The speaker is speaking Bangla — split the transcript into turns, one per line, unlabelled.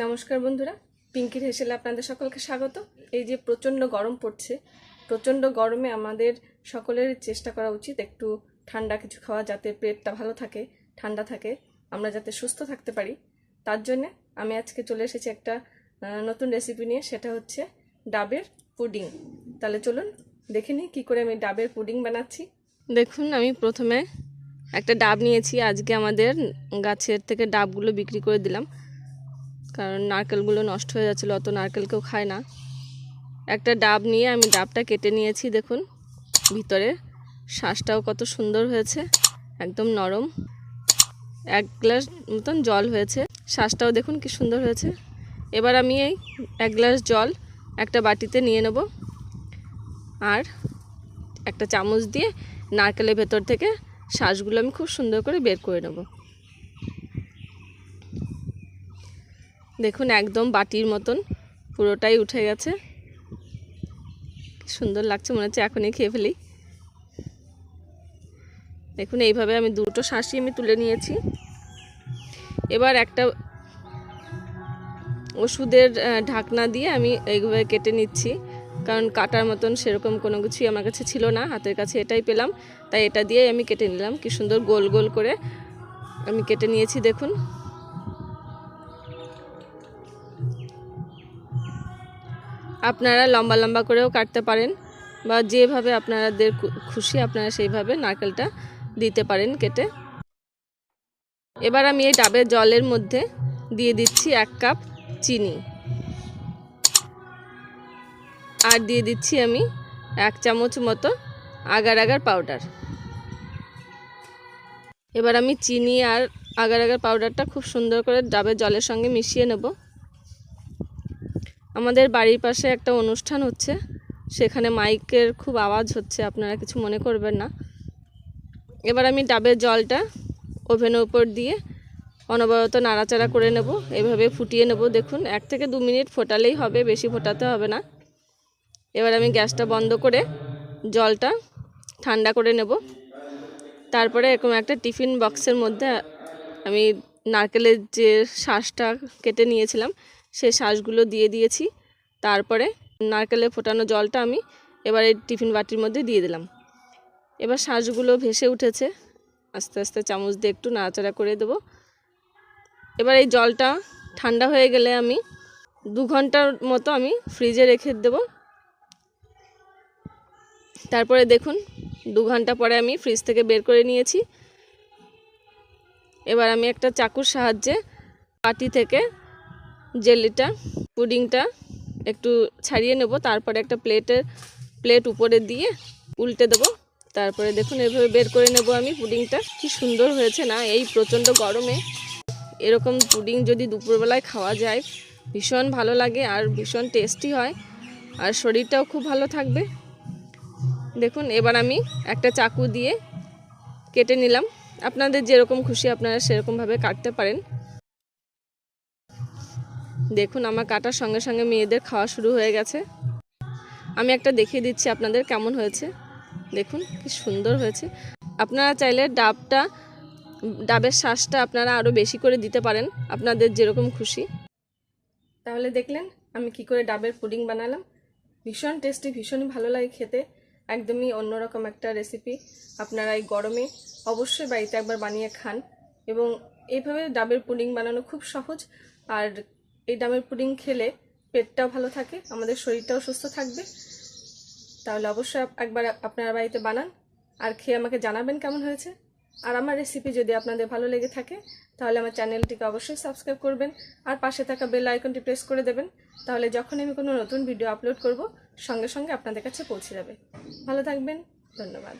নমস্কার বন্ধুরা পিঙ্কির হেসেলে আপনাদের সকলকে স্বাগত। এই যে প্রচণ্ড গরম পড়ছে, প্রচণ্ড গরমে আমাদের সকলের চেষ্টা করা উচিত একটু ঠান্ডা কিছু খাওয়া যাতে পেটটা ভালো থাকে, ঠান্ডা থাকে, আমরা যাতে সুস্থ থাকতে পারি। তার জন্যে আমি আজকে চলে এসেছি একটা নতুন রেসিপি নিয়ে, সেটা হচ্ছে ডাবের পুডিং। তাহলে চলুন দেখে নিই কী করে আমি ডাবের পুডিং বানাচ্ছি। দেখুন, আমি প্রথমে একটা ডাব নিয়েছি। আজকে আমাদের গাছের থেকে ডাবগুলো বিক্রি করে দিলাম। কারণ নারকেলগুলো নষ্ট হয়ে যাচ্ছিল, অত নারকেল কেউ খায় না। একটা ডাব নিয়ে আমি ডাবটা কেটে নিয়েছি, দেখুন, ভিতরে। শ্বাসটাও কত সুন্দর হয়েছে, একদম নরম। এক গ্লাস মতন জল হয়েছে শ্বাসটাও দেখুন কি সুন্দর হয়েছে। এবার আমি এই এক গ্লাস জল একটা বাটিতে নিয়ে নেব আর একটা চামচ দিয়ে নারকেলের ভেতর থেকে শ্বাসগুলো আমি খুব সুন্দর করে বের করে নেব। দেখুন একদম বাটির মতন, পুরোটাই উঠে গেছে। সুন্দর লাগছে, মনে হচ্ছে এখনই খেয়ে ফেলি। দেখুন, এইভাবে আমি দুটো শাঁসি আমি তুলে নিয়েছি। এবার একটা ওষুধের ঢাকনা দিয়ে আমি এইভাবে কেটে নিচ্ছি। কারণ কাটার মতন সেরকম কোনো কিছুই আমার কাছে ছিল না, হাতের কাছে এটাই পেলাম। তাই এটা দিয়েই আমি কেটে নিলাম। কি সুন্দর গোল গোল করে আমি কেটে নিয়েছি, দেখুন। আপনারা লম্বা লম্বা করেও কাটতে পারেন বা যেভাবে আপনাদের খুশি আপনারা সেইভাবে নারকেলটা দিতে পারেন কেটে। এবার আমি এই ডাবের জলের মধ্যে দিয়ে দিচ্ছি এক কাপ চিনি। আর দিয়ে দিচ্ছি আমি এক চামচ মতো আগার আগার পাউডার। এবার আমি চিনি আর আগার আগার পাউডারটা খুব সুন্দর করে ডাবের জলের সঙ্গে মিশিয়ে নেব। আমাদের বাড়ির পাশে একটা অনুষ্ঠান হচ্ছে, সেখানে মাইকের খুব আওয়াজ হচ্ছে, আপনারা কিছু মনে করবেন না। এবার আমি ডাবের জলটা ওভেনের উপর দিয়ে অনবরত নাড়াচাড়া করে নেব, এভাবে ফুটিয়ে নেব। দেখুন, এক থেকে দু মিনিট ফোটালেই হবে, বেশি ফোটাতে হবে না। এবার আমি গ্যাসটা বন্ধ করে জলটা ঠান্ডা করে নেব। তারপরে এরকম একটা টিফিন বক্সের মধ্যে আমি নারকেলের যে শ্বাসটা কেটে নিয়েছিলাম সেই শ্বাসগুলো দিয়ে দিয়েছি। তারপরে নারকেলের ফোটানো জলটা আমি এবার এই টিফিন বাটির মধ্যে দিয়ে দিলাম। এবার শ্বাসগুলো ভেসে উঠেছে। আস্তে আস্তে চামচ দিয়ে একটু নাড়াচাড়া করে দেবো। এবার এই জলটা ঠান্ডা হয়ে গেলে আমি দু ঘণ্টার মতো আমি ফ্রিজে রেখে দেবো। তারপরে দেখুন, দু ঘণ্টা পরে আমি ফ্রিজ থেকে বের করে নিয়েছি। এবার আমি একটা চাকুর সাহায্যে বাটি থেকে জেলিটা, পুডিংটা একটু ছাড়িয়ে নেব, তারপরে একটা প্লেটের প্লেট উপরে দিয়ে উল্টে দেবো। তারপরে দেখুন, এভাবে বের করে নেব আমি পুডিংটা। কি সুন্দর হয়েছে না, এই প্রচণ্ড গরমে। এরকম পুডিং যদি দুপুরবেলায় খাওয়া যায়, ভীষণ ভালো লাগে আর ভীষণ টেস্টি হয় আর শরীরটাও খুব ভালো থাকবে। দেখুন, এবার আমি একটা চাকু দিয়ে কেটে নিলাম। আপনাদের যেরকম খুশি আপনারা সেরকমভাবে কাটতে পারেন। দেখুন, আমার কাটার সঙ্গে সঙ্গে মেয়েদের খাওয়া শুরু হয়ে গেছে। আমি একটা দেখিয়ে দিচ্ছি আপনাদের কেমন হয়েছে। দেখুন, কি সুন্দর হয়েছে। আপনারা চাইলে ডাবটা, ডাবের শ্বাসটা আপনারা আরও বেশি করে দিতে পারেন। আপনাদের যেরকম খুশি। তাহলে দেখলেন, আমি কি করে ডাবের পুডিং বানালাম। ভীষণ টেস্টি ভীষণই ভালো লাগে খেতে। একদমই অন্যরকম একটা রেসিপি আপনারা এই গরমে অবশ্যই বাড়িতে একবার বানিয়ে খান। এবং এইভাবে ডাবের পুডিং বানানো খুব সহজ। আর এই ডাবের পুডিং খেলে পেটটাও ভালো থাকে, আমাদের শরীরটাও সুস্থ থাকবে। তাহলে অবশ্যই একবার আপনারা বাড়িতে বানান, আর খেয়ে আমাকে জানাবেন কেমন হয়েছে। আর আমার রেসিপি যদি আপনাদের ভালো লেগে থাকে, তাহলে আমার চ্যানেলটিকে অবশ্যই সাবস্ক্রাইব করবেন, আর পাশে থাকা বেল আইকনটি প্রেস করে দেবেন। তাহলে যখন আমি কোনো নতুন ভিডিও আপলোড করব, সঙ্গে সঙ্গে আপনাদের কাছে পৌঁছে যাবে। ভালো থাকবেন, ধন্যবাদ।